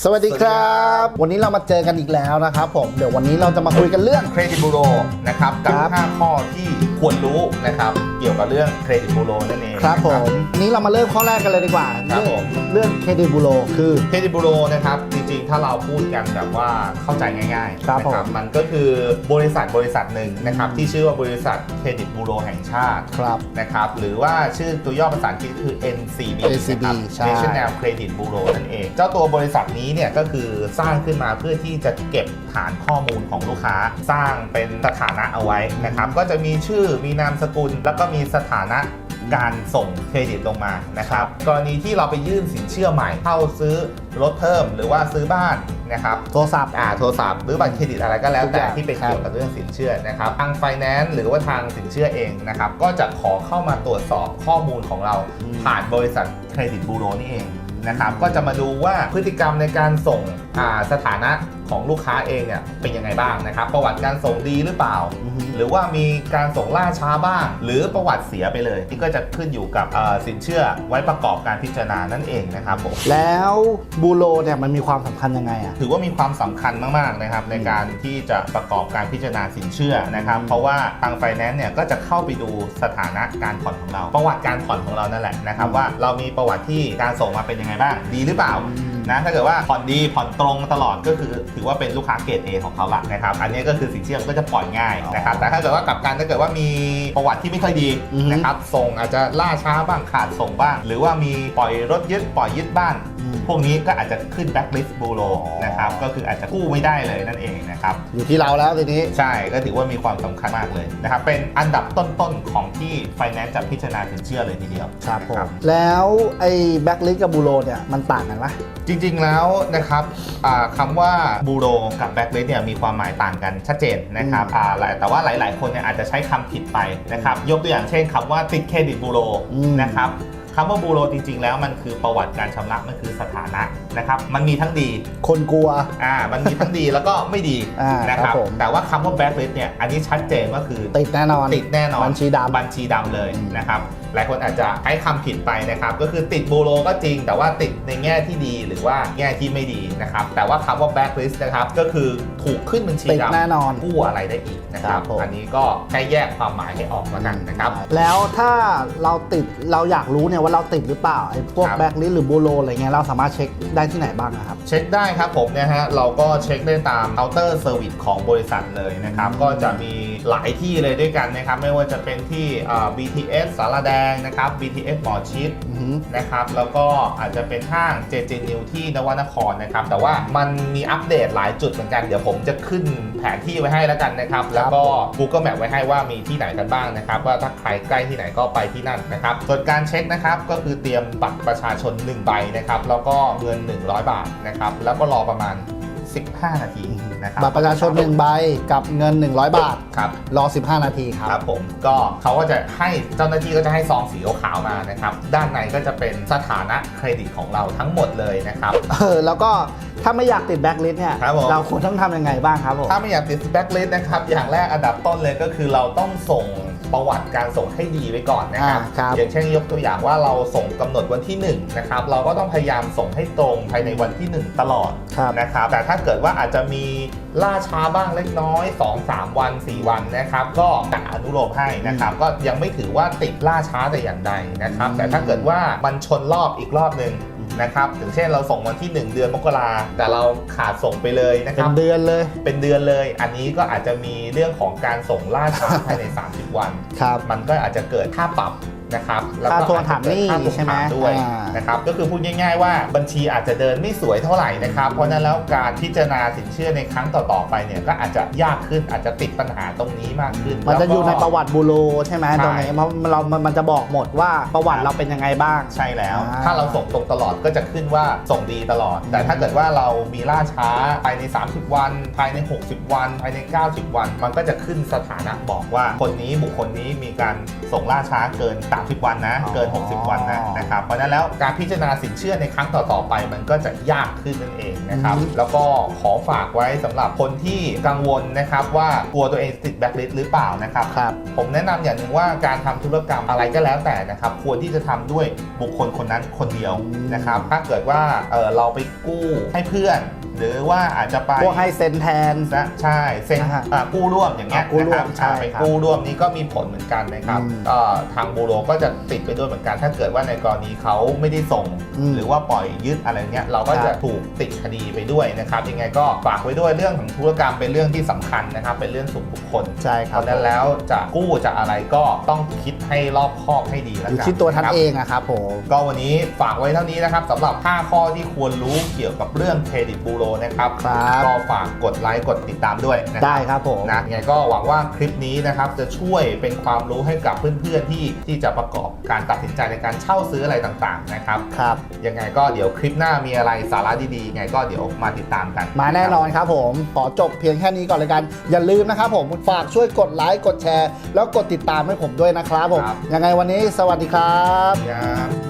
สวัสดีครับ วันนี้เรามาเจอกันอีกแล้วนะครับผม เดี๋ยววันนี้เราจะมาคุยกันเรื่องเครดิตบูโรนะครับกับครับ5ข้อที่ ควรรู้นะครับเกี่ยวกับเรื่องเครดิตบูโรนั่นเองครับนะผมนี้เรามาเริ่มข้อแรกกันเลยดีกว่าครับเรื่องผมเรื่องเครดิตบูโรคือเครดิตบูโรนะครับจริงๆ ถ้าเราพูดกันแบบว่าเข้าใจง่ายๆครับนะผมมันก็คือบริษัทบริษัทหนึ่งนะครับที่ชื่อว่าบริษัทเครดิตบูโรแห่งชาติครับนะครับหรือว่าชื่อตัวย่อภาษาอังกฤษคือ NCB NCB นะครับใช่ National Credit Bureau นั่นเอง เจ้าตัวบริษัทนี้เนี่ยก็คือสร้างขึ้นมาเพื่อที่จะเก็บ ฐานข้อมูลของลูกค้า สร้างเป็นสถานะเอาไว้นะครับ ก็จะมีชื่อมีนามสกุล แล้วก็มีสถานะการส่งเครดิตลงมานะครับ กรณีที่เราไปยื่นสินเชื่อใหม่เข้าซื้อรถเพิ่มหรือว่าซื้อบ้านนะครับโทรศัพท์อ่าโทรศัพท์หรือบัตรเครดิตอะไรก็แล้วทุกอแต่ย่างที่เป็นครับเกี่ยวกับเรื่องสินเชื่อนะครับทางไฟแนนซ์หรือว่าทางสินเชื่อเองนะครับก็จะขอเข้ามาตรวจสอบข้อมูลของเราอืมผ่านบริษัทเครดิตบูโรนี่เองนะครับก็จะมาดูว่าพฤติกรรมในการส่งอ่าสถานะ ของลูกค้าเองเนี่ยเป็นยังไงบ้างนะครับ ประวัติการส่งดีหรือเปล่าอือฮึหรือว่ามีการส่งล่าช้าบ้าง หรือประวัติเสียไปเลย ที่ก็จะขึ้นอยู่กับเอ่อสินเชื่อไว้ประกอบการพิจารณานั่นเองนะครับผมแล้วบูโรเนี่ยมันมีความสำคัญยังไงอะถือว่ามีความสำคัญมากๆนะครับในการที่จะประกอบการพิจารณาสินเชื่อนะครับอืมเพราะว่าทางไฟแนนซ์เนี่ยก็จะเข้าไปดูสถานะการผ่อนของเรา ประวัติการผ่อนของเรานั่นแหละนะครับว่าเรามีประวัติที่การส่งมาเป็นยังไงบ้าง ดีหรือเปล่า นะถ้าเกิดว่าผ่อนดีผ่อนตรงตลอดก็คือ ถือว่าเป็นลูกค้าเกรด A ของเขาละนะครับอันนี้ก็คือสินเชื่อก็จะปล่อยง่ายนะครับแต่ถ้าเกิดว่ากลับกันถ้าเกิดว่ามีประวัติที่ไม่ค่อยดีอือฮึนะครับส่งอาจจะล่าช้าบ้างขาดส่งบ้าง หรือว่ามีปล่อยรถยึดปล่อยยึดบ้านอืมพวกนี้ก็อาจจะขึ้นแบ็ k ลิสต์บูโรอ๋อนะครับ ก็คืออาจจะกู้ไม่ได้เลยนั่นเองนะครับ อยู่ที่เราแล้วทีนี้ ใช่ ก็ถือว่ามีความสำคัญมากเลยนะครับ เป็นอันดับต้นๆของที่ไฟแนนซ์จะพิจารณาสินเชื่อเลยทีเดียว ครับผมนะแล้วไอ้แบ็กลิสกับบูโรเนี่ยมันต่างกันปะจริงๆแล้วนะครับอ่าคำว่าบูโรกับแบ็ k ลิสเนี่ยมีความหมายต่างกันชัดเจนนะครับอ่าหลายแต่ว่าหลายๆ คนเนี่ยอาจจะใช้คำผิดไปนะครับยกตัวอย่างเช่นคำว่าติดเครดิตบูโรอืมนะครับคำว่าบูโรจริงๆ แล้วมันคือประวัติการชำระมันคือสถานะ นะครับมันมีทั้งดีคนกลัวอ่ามันมีทั้งดีแล้วก็ไม่ดีอ่านะคครัรับบผมแต่ว่าคำว่าแบ็ k ลิสเนี่ยอันนี้ชัดเจนว่าคือติดแน่นอนติดแน่นอนบัญชีดำบัญชีดำเลยอืมนะครับหลายคนอาจจะให้คำผิดไปนะครับก็คือติดบูโรก็จริง แต่ว่าติดในแง่ที่ดีหรือว่าแง่ที่ไม่ดีนะครับแต่ว่าคำว่าแบ็ k ลิสนะครับก็คือถูกขึ้นบัญชีติดดำแน่นอนกู้อะไรได้อีกนะคครัรับบผมอันนี้ก็แค่แยกความหมายให้ออกแล้วกันนะครับแล้วถ้าเราติดเราอยากรู้เนี่ยว่าเราติดหรือเปล่าไอ้พวกครับแบ็กลิสหรือบูโรอะไรเงี้ยเราสามารถเช็คได้ได้ที่ไหนบ้างนะครับ เช็คได้ครับผมนะฮะเราก็เช็คได้ตามเคาน์เตอร์เซอร์วิสของบริษัทเลยนะครับ ก็จะมี หลายที่เลยด้วยกันนะครับ ไม่ว่าจะเป็นที่อ่า BTS สารแดงนะครับ BTS หมอชิดอือหือนะครับแล้วก็อาจจะเป็นห้าง JJ New ที่นวนครนะครับ แต่ว่ามันมีอัปเดตหลายจุดเหมือนกัน เดี๋ยวผมจะขึ้นแผนที่ไว้ให้แล้วกันนะครับ แล้วก็ Google Map ไว้ให้ว่ามีที่ไหนกันบ้างนะครับ ว่าถ้าใครใกล้ที่ไหนก็ไปที่นั่นนะครับส่วนการเช็คนะครับก็คือเตรียมบัตรประชาชน 1 ใบนะครับแล้วก็เงิน 100 บาทนะครับแล้วก็รอประมาณ 15 นาทีนะครับบัตรประชาชน1ใบกับเงิน 100 บาทครับรอ 15 นาทีคครัรับบผมก็เขาก็จะให้เจ้าหน้าที่ก็จะให้ซองสีขาวๆมานะครับด้านในก็จะเป็นสถานะเครดิตของเราทั้งหมดเลยนะครับเออแล้วก็ถ้าไม่อยากติดแบ็กลิสเนี่ยครับผมเราควรต้องทำยังไงบ้างครับผมถ้าไม่อยากติดแบ็กลิสนะครับอย่างแรกอันดับต้นเลยก็คือเราต้องส่ง ประวัติการส่งให้ดีไว้ก่อนนะครับอ่าครับ อย่างเช่นยกตัวอย่างว่าเราส่งกำหนดวันที่1นะครับเราก็ต้องพยายามส่งให้ตรงภายในวันที่ 1 ตลอดครับ นะครับ แต่ถ้าเกิดว่าอาจจะมีล่าช้าบ้างเล็กน้อย 2-3 วัน 4 วันนะครับ ก็จะอนุโลมให้นะครับ ก็ยังไม่ถือว่าติดล่าช้าแต่อย่างใดนะครับอืมแต่ถ้าเกิดว่ามันชนรอบอีกรอบหนึ่ง นะครับถึงเช่นเราส่งวันที่ 1 เดือนมกราแต่เราขาดส่งไปเลยนะคเป็รับ นเดือนเลย เป็นเดือนเลย อันนี้ก็อาจจะมีเรื่องของการส่งล่าช้าภายใน 30 วัน ครับ มันก็อาจจะเกิดค่าปรับ นะครับแล้วค่าก็ทวงถามหนี้อาจจะเกิดค่าทวงใช่ไหมถามด้วยอ่านนะครับก็คือพูดง่าย ๆ ว่าบัญชีอาจจะเดินไม่สวยเท่าไหร่นะครับ เพราะฉะนั้นแล้วการพิจารณาสินเชื่อในครั้งต่อๆไปเนี่ยก็อาจจะยากขึ้นอาจจะติดปัญหาตรงนี้มากขึ้นมันจะอยู่ในแล้วก็ประวัติบูโรใช่ไหมใช่ ตรงนี้มันเรามันมันจะบอกหมดว่าประวัติเราเป็นยังไงบ้าง ใช่แล้ว อ่าถ้าเราส่งตรงตลอดก็จะขึ้นว่าส่งดีตลอด แต่ถ้าเกิดว่าเรามีล่าช้าภายใน 30 วัน ภายใน 60 วัน ภายใน 90 วัน มันก็จะขึ้นสถานะบอกว่าคนนี้บุคคลนี้มีการส่งล่าช้าเกิน30 วันนะอ๋อเกิน 60 วันนะนะครับ เพราะฉะนั้นแล้วการพิจารณาสินเชื่อในครั้งต่อๆไปมันก็จะยากขึ้นนั่นเองนะครับอืมแล้วก็ขอฝากไว้สำหรับคนที่กังวลนะครับว่ากลัวตัวเองติดแบ็คลิสต์หรือเปล่านะครับครับผมแนะนำอย่างหนึ่งว่าการทำธุรกรรมอะไรก็แล้วแต่นะครับ ควรที่จะทำด้วยบุคคลคนนั้นคนเดียวอืมนะครับ ถ้าเกิดว่าเออเราไปกู้ให้เพื่อน หรือว่าอาจจะไปพวกให้เซ็นแทนนะใช่เซ็นอ่าฮะอ่ากู้ร่วมอย่างเงี้ยอ่ากู้ร่วมนะคบใช่อ่าไปครับกู้ร่วมนี้ก็มีผลเหมือนกันนะครับอืมก็ทางบูโรก็จะติดไปด้วยเหมือนกัน ถ้าเกิดว่าในกรณีเขาไม่ได้ส่งอืมหรือว่าปล่อยยึดอะไรเงี้ยเราก็ครัจะบถูกติดคดีไปด้วยนะครับยังไงก็ฝากไว้ด้วยเรื่องของธุรกรรมเป็นเรื่องที่สำคัญนะครับ เป็นเรื่องส่วนบุคคลใช่คเพรับราะฉะนั้นแล้วจะกู้จะอะไรก็ต้องคิดให้รอบคอบให้ดีแล้วอยู่กันที่ตัวท่านะครับบเองอะครับผมก็วันนี้ฝากไว้เท่านี้นะครับสำหรับ 5 ข้อที่ควรรู้เกี่ยวกับเรื่องเครดิตบูโรนะครับครับก็ฝากกดไลค์กดติดตามด้วยนะคได้รับครับผมนะยังไงก็หวังว่าคลิปนี้นะครับจะช่วยเป็นความรู้ให้กับเพื่อนๆที่ที่จะประกอบการตัดสินใจในการเช่าซื้ออะไรต่างๆนะครับครับยังไงก็เดี๋ยวคลิปหน้ามีอะไรสาระดีๆยังไงก็เดี๋ยวมาติดตามกัน มาแน่นอนครับผมขอจบเพียงแค่นี้ก่อนเลยกันอย่าลืมนะครับผมฝากช่วยกดไลค์กดแชร์ แล้วกดติดตามให้ผมด้วยนะครับผมยังไงวันนี้สวัสดีครับครับ